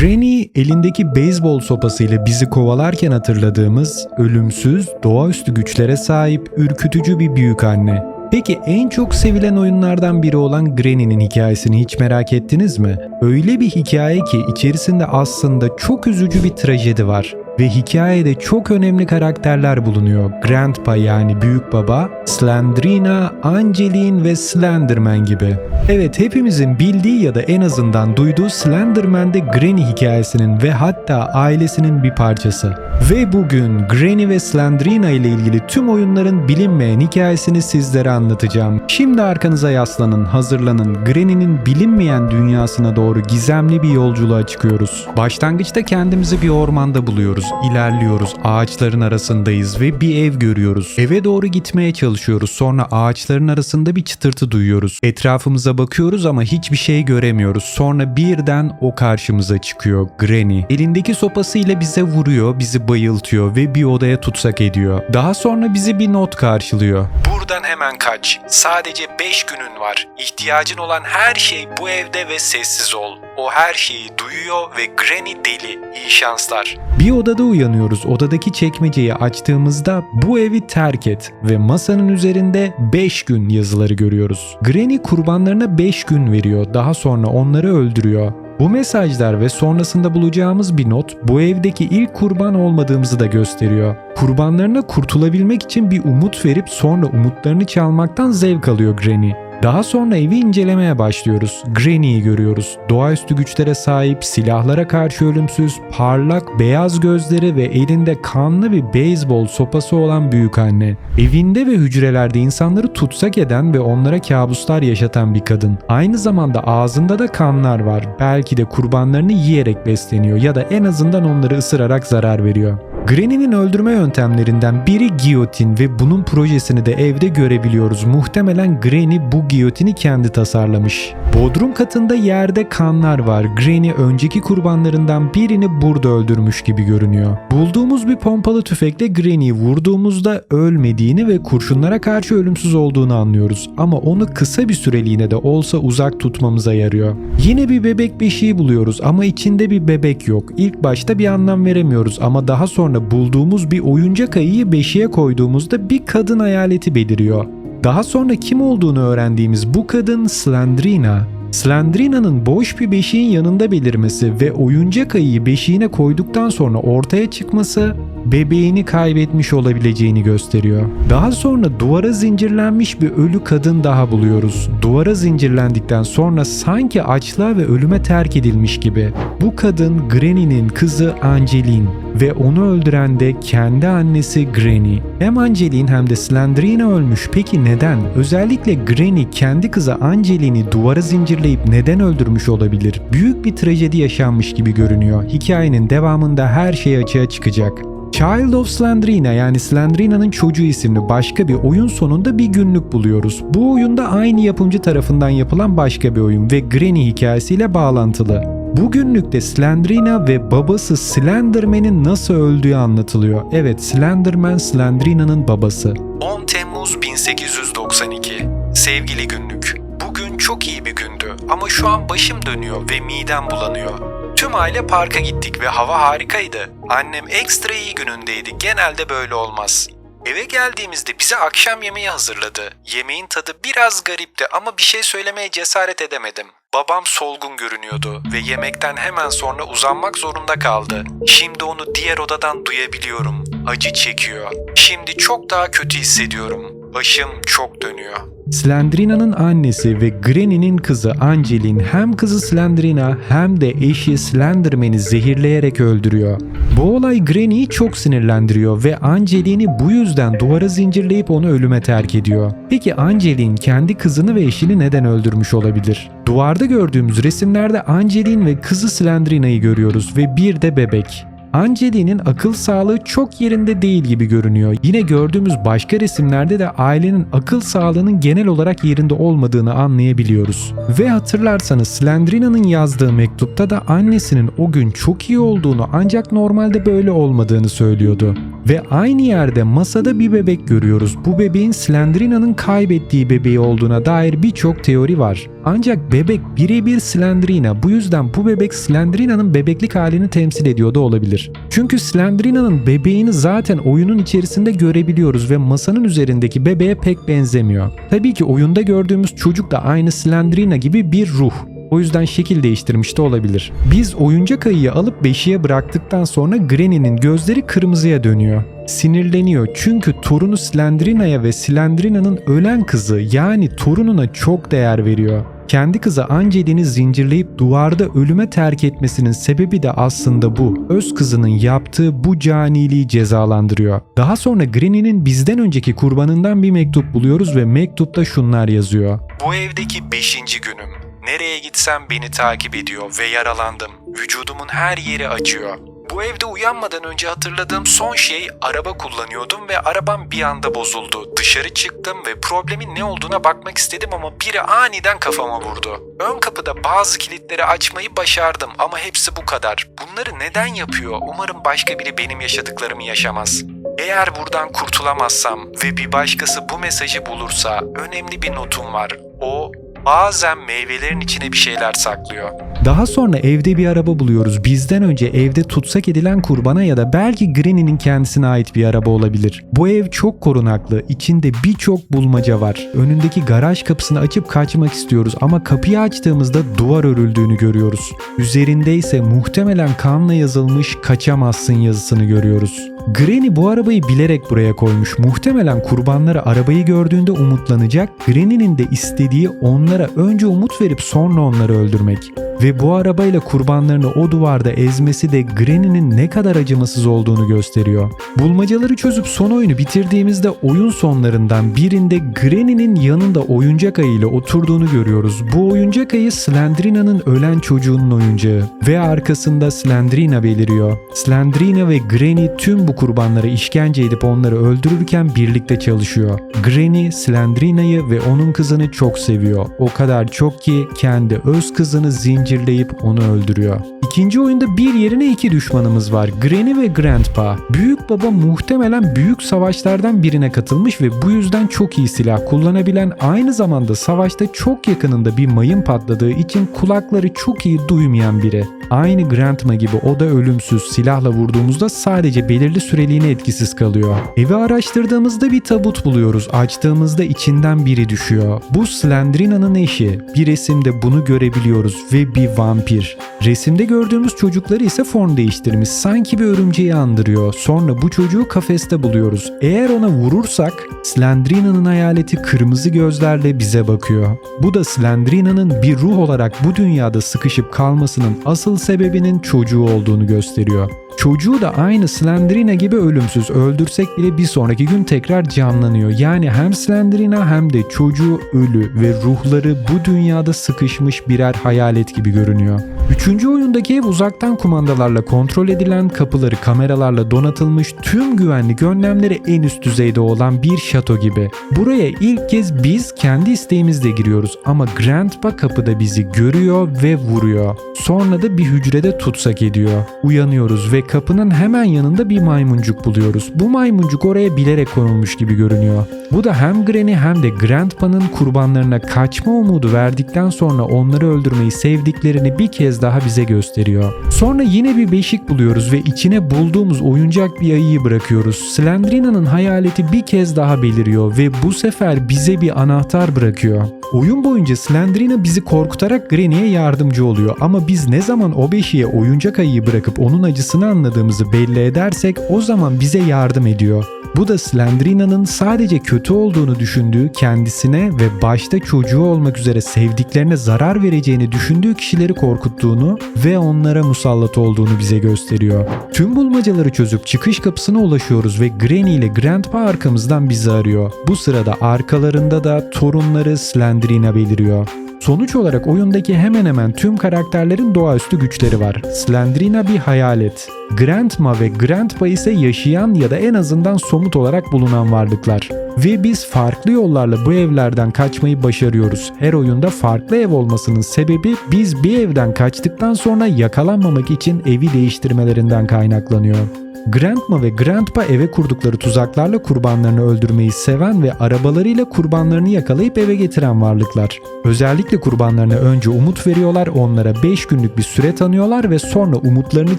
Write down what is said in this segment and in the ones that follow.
Granny elindeki beyzbol sopasıyla bizi kovalarken hatırladığımız ölümsüz, doğaüstü güçlere sahip ürkütücü bir büyük anne. Peki en çok sevilen oyunlardan biri olan Granny'nin hikayesini hiç merak ettiniz mi? Öyle bir hikaye ki içerisinde aslında çok üzücü bir trajedi var ve hikayede çok önemli karakterler bulunuyor. Grandpa yani büyük baba, Slendrina, Angeline ve Slenderman gibi. Evet hepimizin bildiği ya da en azından duyduğu Slenderman de Granny hikayesinin ve hatta ailesinin bir parçası. Ve bugün Granny ve Slendrina ile ilgili tüm oyunların bilinmeyen hikayesini sizlere anlatacağım. Şimdi arkanıza yaslanın, hazırlanın. Granny'nin bilinmeyen dünyasına doğru gizemli bir yolculuğa çıkıyoruz. Başlangıçta kendimizi bir ormanda buluyoruz. İlerliyoruz, ağaçların arasındayız ve bir ev görüyoruz. Eve doğru gitmeye çalışıyoruz. Sonra ağaçların arasında bir çıtırtı duyuyoruz. Etrafımıza bakıyoruz ama hiçbir şey göremiyoruz. Sonra birden o karşımıza çıkıyor Granny. Elindeki sopasıyla bize vuruyor, bizi bayıltıyor ve bir odaya tutsak ediyor. Daha sonra bizi bir not karşılıyor. Buradan hemen kaç. Sadece 5 günün var. İhtiyacın olan her şey bu evde ve sessiz ol. O her şeyi duyuyor ve Granny deli. İyi şanslar. Bir odada uyanıyoruz. Odadaki çekmeceyi açtığımızda bu evi terk et ve masanın üzerinde 5 gün yazıları görüyoruz. Granny kurbanlarına 5 gün veriyor. Daha sonra onları öldürüyor. Bu mesajlar ve sonrasında bulacağımız bir not bu evdeki ilk kurban olmadığımızı da gösteriyor. Kurbanlarına kurtulabilmek için bir umut verip sonra umutlarını çalmaktan zevk alıyor Granny. Daha sonra evi incelemeye başlıyoruz. Granny'yi görüyoruz. Doğaüstü güçlere sahip, silahlara karşı ölümsüz, parlak, beyaz gözleri ve elinde kanlı bir beyzbol sopası olan büyük anne. Evinde ve hücrelerde insanları tutsak eden ve onlara kabuslar yaşatan bir kadın. Aynı zamanda ağzında da kanlar var. Belki de kurbanlarını yiyerek besleniyor ya da en azından onları ısırarak zarar veriyor. Granny'nin öldürme yöntemlerinden biri giyotin ve bunun projesini de evde görebiliyoruz. Muhtemelen Granny bu giyotini kendi tasarlamış. Bodrum katında yerde kanlar var. Granny önceki kurbanlarından birini burada öldürmüş gibi görünüyor. Bulduğumuz bir pompalı tüfekle Granny'yi vurduğumuzda ölmediğini ve kurşunlara karşı ölümsüz olduğunu anlıyoruz. Ama onu kısa bir süreliğine de olsa uzak tutmamıza yarıyor. Yine bir bebek beşiği buluyoruz ama içinde bir bebek yok. İlk başta bir anlam veremiyoruz ama daha sonra bulduğumuz bir oyuncak ayıyı beşiğe koyduğumuzda bir kadın hayaleti beliriyor. Daha sonra kim olduğunu öğrendiğimiz bu kadın Slendrina. Slendrina'nın boş bir beşiğin yanında belirmesi ve oyuncak ayıyı beşiğine koyduktan sonra ortaya çıkması bebeğini kaybetmiş olabileceğini gösteriyor. Daha sonra duvara zincirlenmiş bir ölü kadın daha buluyoruz. Duvara zincirlendikten sonra sanki açlığa ve ölüme terk edilmiş gibi. Bu kadın Granny'nin kızı Angeline ve onu öldüren de kendi annesi Granny. Hem Angeline hem de Slendrina ölmüş. Peki neden? Özellikle Granny kendi kızı Angeline'i duvara zincirleyip neden öldürmüş olabilir? Büyük bir trajedi yaşanmış gibi görünüyor. Hikayenin devamında her şey açığa çıkacak. Child of Slendrina yani Slendrina'nın çocuğu isimli başka bir oyun sonunda bir günlük buluyoruz. Bu oyunda aynı yapımcı tarafından yapılan başka bir oyun ve Granny hikayesiyle bağlantılı. Bu günlükte Slendrina ve babası Slenderman'in nasıl öldüğü anlatılıyor. Evet Slenderman Slendrina'nın babası. 10 Temmuz 1892 Sevgili günlük. Bugün çok iyi bir gündü ama şu an başım dönüyor ve midem bulanıyor. Tüm aile parka gittik ve hava harikaydı. Annem ekstra iyi günündeydi. Genelde böyle olmaz. Eve geldiğimizde bize akşam yemeği hazırladı. Yemeğin tadı biraz garipti ama bir şey söylemeye cesaret edemedim. Babam solgun görünüyordu ve yemekten hemen sonra uzanmak zorunda kaldı. Şimdi onu diğer odadan duyabiliyorum. Acı çekiyor. Şimdi çok daha kötü hissediyorum. Başım çok dönüyor. Slendrina'nın annesi ve Granny'nin kızı Angeline hem kızı Slendrina hem de eşi Slenderman'i zehirleyerek öldürüyor. Bu olay Granny'yi çok sinirlendiriyor ve Angeline'i bu yüzden duvara zincirleyip onu ölüme terk ediyor. Peki Angeline kendi kızını ve eşini neden öldürmüş olabilir? Duvarda gördüğümüz resimlerde Angeline ve kızı Slendrina'yı görüyoruz ve bir de bebek. Angeline'in akıl sağlığı çok yerinde değil gibi görünüyor. Yine gördüğümüz başka resimlerde de ailenin akıl sağlığının genel olarak yerinde olmadığını anlayabiliyoruz. Ve hatırlarsanız Slendrina'nın yazdığı mektupta da annesinin o gün çok iyi olduğunu ancak normalde böyle olmadığını söylüyordu. Ve aynı yerde masada bir bebek görüyoruz. Bu bebeğin Slendrina'nın kaybettiği bebeği olduğuna dair birçok teori var. Ancak bebek birebir Slendrina. Bu yüzden bu bebek Slendrina'nın bebeklik halini temsil ediyor da olabilir. Çünkü Slendrina'nın bebeğini zaten oyunun içerisinde görebiliyoruz ve masanın üzerindeki bebeğe pek benzemiyor. Tabii ki oyunda gördüğümüz çocuk da aynı Slendrina gibi bir ruh. O yüzden şekil değiştirmiş de olabilir. Biz oyuncak ayıyı alıp beşiğe bıraktıktan sonra Granny'nin gözleri kırmızıya dönüyor. Sinirleniyor çünkü torunu Slendrina'ya ve Slendrina'nın ölen kızı yani torununa çok değer veriyor. Kendi kızı Angelin'i zincirleyip duvarda ölüme terk etmesinin sebebi de aslında bu. Öz kızının yaptığı bu caniliği cezalandırıyor. Daha sonra Granny'nin bizden önceki kurbanından bir mektup buluyoruz ve mektupta şunlar yazıyor. Bu evdeki beşinci günüm. Nereye gitsem beni takip ediyor ve yaralandım. Vücudumun her yeri acıyor. Bu evde uyanmadan önce hatırladığım son şey araba kullanıyordum ve arabam bir anda bozuldu. Dışarı çıktım ve problemin ne olduğuna bakmak istedim ama biri aniden kafama vurdu. Ön kapıda bazı kilitleri açmayı başardım ama hepsi bu kadar. Bunları neden yapıyor? Umarım başka biri benim yaşadıklarımı yaşamaz. Eğer buradan kurtulamazsam ve bir başkası bu mesajı bulursa önemli bir notum var. O bazen meyvelerin içine bir şeyler saklıyor. Daha sonra evde bir araba buluyoruz. Bizden önce evde tutsak edilen kurbana ya da belki Granny'nin kendisine ait bir araba olabilir. Bu ev çok korunaklı. İçinde birçok bulmaca var. Önündeki garaj kapısını açıp kaçmak istiyoruz ama kapıyı açtığımızda duvar örüldüğünü görüyoruz. Üzerinde ise muhtemelen kanla yazılmış kaçamazsın yazısını görüyoruz. Granny bu arabayı bilerek buraya koymuş. Muhtemelen kurbanları arabayı gördüğünde umutlanacak. Granny'nin de istediği onlara önce umut verip sonra onları öldürmek. Ve bu arabayla kurbanlarını o duvarda ezmesi de Granny'nin ne kadar acımasız olduğunu gösteriyor. Bulmacaları çözüp son oyunu bitirdiğimizde oyun sonlarından birinde Granny'nin yanında oyuncak ayıyla oturduğunu görüyoruz. Bu oyuncak ayı Slendrina'nın ölen çocuğunun oyuncağı ve arkasında Slendrina beliriyor. Slendrina ve Granny tüm bu kurbanlara işkence edip onları öldürürken birlikte çalışıyor. Granny Slendrina'yı ve onun kızını çok seviyor. O kadar çok ki kendi öz kızını zincirleyip onu öldürüyor. İkinci oyunda bir yerine iki düşmanımız var. Granny ve Grandpa. Büyük baba muhtemelen büyük savaşlardan birine katılmış ve bu yüzden çok iyi silah kullanabilen aynı zamanda savaşta çok yakınında bir mayın patladığı için kulakları çok iyi duymayan biri. Aynı Grandma gibi o da ölümsüz silahla vurduğumuzda sadece belirli süreliğine etkisiz kalıyor. Evi araştırdığımızda bir tabut buluyoruz. Açtığımızda içinden biri düşüyor. Bu Slendrina'nın eşi. Bir resimde bunu görebiliyoruz ve bir vampir. Resimde gördüğümüz çocukları ise form değiştirmiş. Sanki bir örümceği andırıyor. Sonra bu çocuğu kafeste buluyoruz. Eğer ona vurursak Slendrina'nın hayaleti kırmızı gözlerle bize bakıyor. Bu da Slendrina'nın bir ruh olarak bu dünyada sıkışıp kalmasının asıl sebebinin çocuğu olduğunu gösteriyor. Çocuğu da aynı Slendrina gibi ölümsüz. Öldürsek bile bir sonraki gün tekrar canlanıyor. Yani hem Slendrina hem de çocuğu ölü ve ruhları bu dünyada sıkışmış birer hayalet gibi görünüyor. Üçüncü oyundaki ev uzaktan kumandalarla kontrol edilen, kapıları kameralarla donatılmış, tüm güvenlik önlemleri en üst düzeyde olan bir şato gibi. Buraya ilk kez biz kendi isteğimizle giriyoruz ama Grandpa kapıda bizi görüyor ve vuruyor. Sonra da bir hücrede tutsak ediyor. Uyanıyoruz ve kapının hemen yanında bir maymuncuk buluyoruz. Bu maymuncuk oraya bilerek konulmuş gibi görünüyor. Bu da hem Granny hem de Grandpa'nın kurbanlarına kaçma umudu verdikten sonra onları öldürmeyi sevdiklerini bir kez daha bize gösteriyor. Sonra yine bir beşik buluyoruz ve içine bulduğumuz oyuncak bir ayıyı bırakıyoruz. Slendrina'nın hayaleti bir kez daha beliriyor ve bu sefer bize bir anahtar bırakıyor. Oyun boyunca Slendrina bizi korkutarak Granny'e yardımcı oluyor ama biz ne zaman o beşiğe oyuncak ayıyı bırakıp onun acısını anladığımızı belli edersek o zaman bize yardım ediyor. Bu da Slendrina'nın sadece kötü olduğunu düşündüğü kendisine ve başta çocuğu olmak üzere sevdiklerine zarar vereceğini düşündüğü kişileri korkuttuğunu ve onlara musallat olduğunu bize gösteriyor. Tüm bulmacaları çözüp çıkış kapısına ulaşıyoruz ve Granny ile Grandpa arkamızdan bizi arıyor. Bu sırada arkalarında da torunları Slendrina beliriyor. Sonuç olarak oyundaki hemen hemen tüm karakterlerin doğaüstü güçleri var. Slendrina bir hayalet. Grandma ve Grandpa ise yaşayan ya da en azından somut olarak bulunan varlıklar. Ve biz farklı yollarla bu evlerden kaçmayı başarıyoruz. Her oyunda farklı ev olmasının sebebi biz bir evden kaçtıktan sonra yakalanmamak için evi değiştirmelerinden kaynaklanıyor. Grandma ve Grandpa eve kurdukları tuzaklarla kurbanlarını öldürmeyi seven ve arabalarıyla kurbanlarını yakalayıp eve getiren varlıklar. Özellikle kurbanlarına önce umut veriyorlar, onlara 5 günlük bir süre tanıyorlar ve sonra umutlarını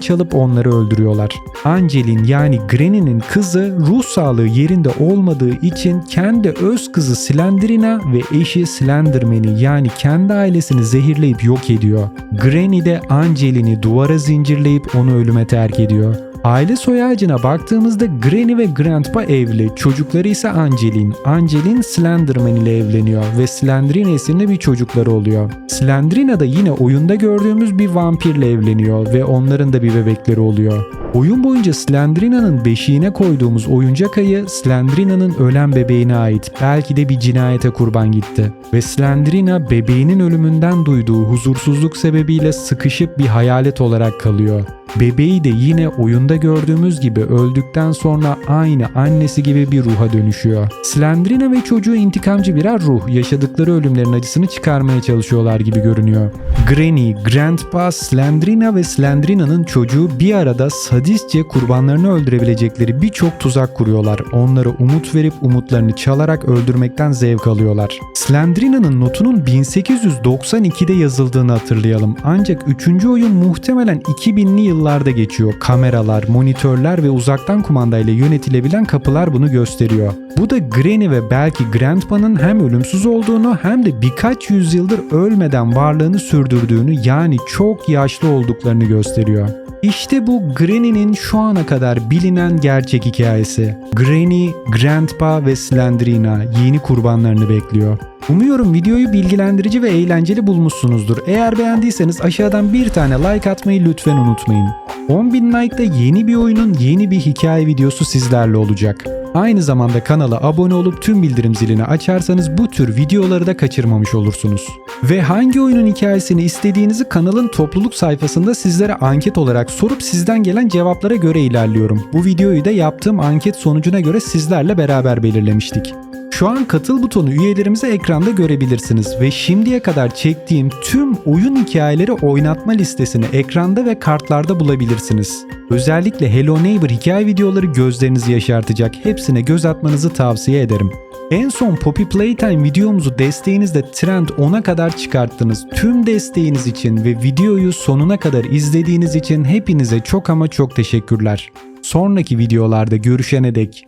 çalıp onları öldürüyorlar. Angelin yani Granny'nin kızı ruh sağlığı yerinde olmadığı için kendi öz kızı Slendrina ve eşi Slenderman'i yani kendi ailesini zehirleyip yok ediyor. Granny de Angelin'i duvara zincirleyip onu ölüme terk ediyor. Aile soy ağacına baktığımızda Granny ve Grandpa evli, çocukları ise Angelin. Angelin Slenderman ile evleniyor ve Slendrina isimli bir çocukları oluyor. Slendrina da yine oyunda gördüğümüz bir vampirle evleniyor ve onların da bir bebekleri oluyor. Oyun boyunca Slendrina'nın beşiğine koyduğumuz oyuncak ayı Slendrina'nın ölen bebeğine ait. Belki de bir cinayete kurban gitti. Ve Slendrina bebeğinin ölümünden duyduğu huzursuzluk sebebiyle sıkışıp bir hayalet olarak kalıyor. Bebeği de yine oyunda gördüğümüz gibi öldükten sonra aynı annesi gibi bir ruha dönüşüyor. Slendrina ve çocuğu intikamcı birer ruh. Yaşadıkları ölümlerin acısını çıkarmaya çalışıyorlar gibi görünüyor. Granny, Grandpa, Slendrina ve Slendrina'nın çocuğu bir arada sadistçe kurbanlarını öldürebilecekleri birçok tuzak kuruyorlar. Onlara umut verip umutlarını çalarak öldürmekten zevk alıyorlar. Slendrina'nın notunun 1892'de yazıldığını hatırlayalım. Ancak 3. oyun muhtemelen 2000'li yıllarda geçiyor. Kameralar, monitörler ve uzaktan kumandayla yönetilebilen kapılar bunu gösteriyor. Bu da Granny ve belki Grandpa'nın hem ölümsüz olduğunu hem de birkaç yüzyıldır ölmeden varlığını sürdürdüğünü yani çok yaşlı olduklarını gösteriyor. İşte bu Granny'nin şu ana kadar bilinen gerçek hikayesi. Granny, Grandpa ve Slendrina yeni kurbanlarını bekliyor. Umuyorum videoyu bilgilendirici ve eğlenceli bulmuşsunuzdur. Eğer beğendiyseniz aşağıdan bir tane like atmayı lütfen unutmayın. 10.000 like'da yeni bir oyunun yeni bir hikaye videosu sizlerle olacak. Aynı zamanda kanala abone olup tüm bildirim zilini açarsanız bu tür videoları da kaçırmamış olursunuz. Ve hangi oyunun hikayesini istediğinizi kanalın topluluk sayfasında sizlere anket olarak sorup sizden gelen cevaplara göre ilerliyorum. Bu videoyu da yaptığım anket sonucuna göre sizlerle beraber belirlemiştik. Şu an katıl butonu üyelerimizi ekranda görebilirsiniz ve şimdiye kadar çektiğim tüm oyun hikayeleri oynatma listesini ekranda ve kartlarda bulabilirsiniz. Özellikle Hello Neighbor hikaye videoları gözlerinizi yaşartacak hepsine göz atmanızı tavsiye ederim. En son Poppy Playtime videomuzu desteğinizle trend 10'a kadar çıkarttınız. Tüm desteğiniz için ve videoyu sonuna kadar izlediğiniz için hepinize çok ama çok teşekkürler. Sonraki videolarda görüşene dek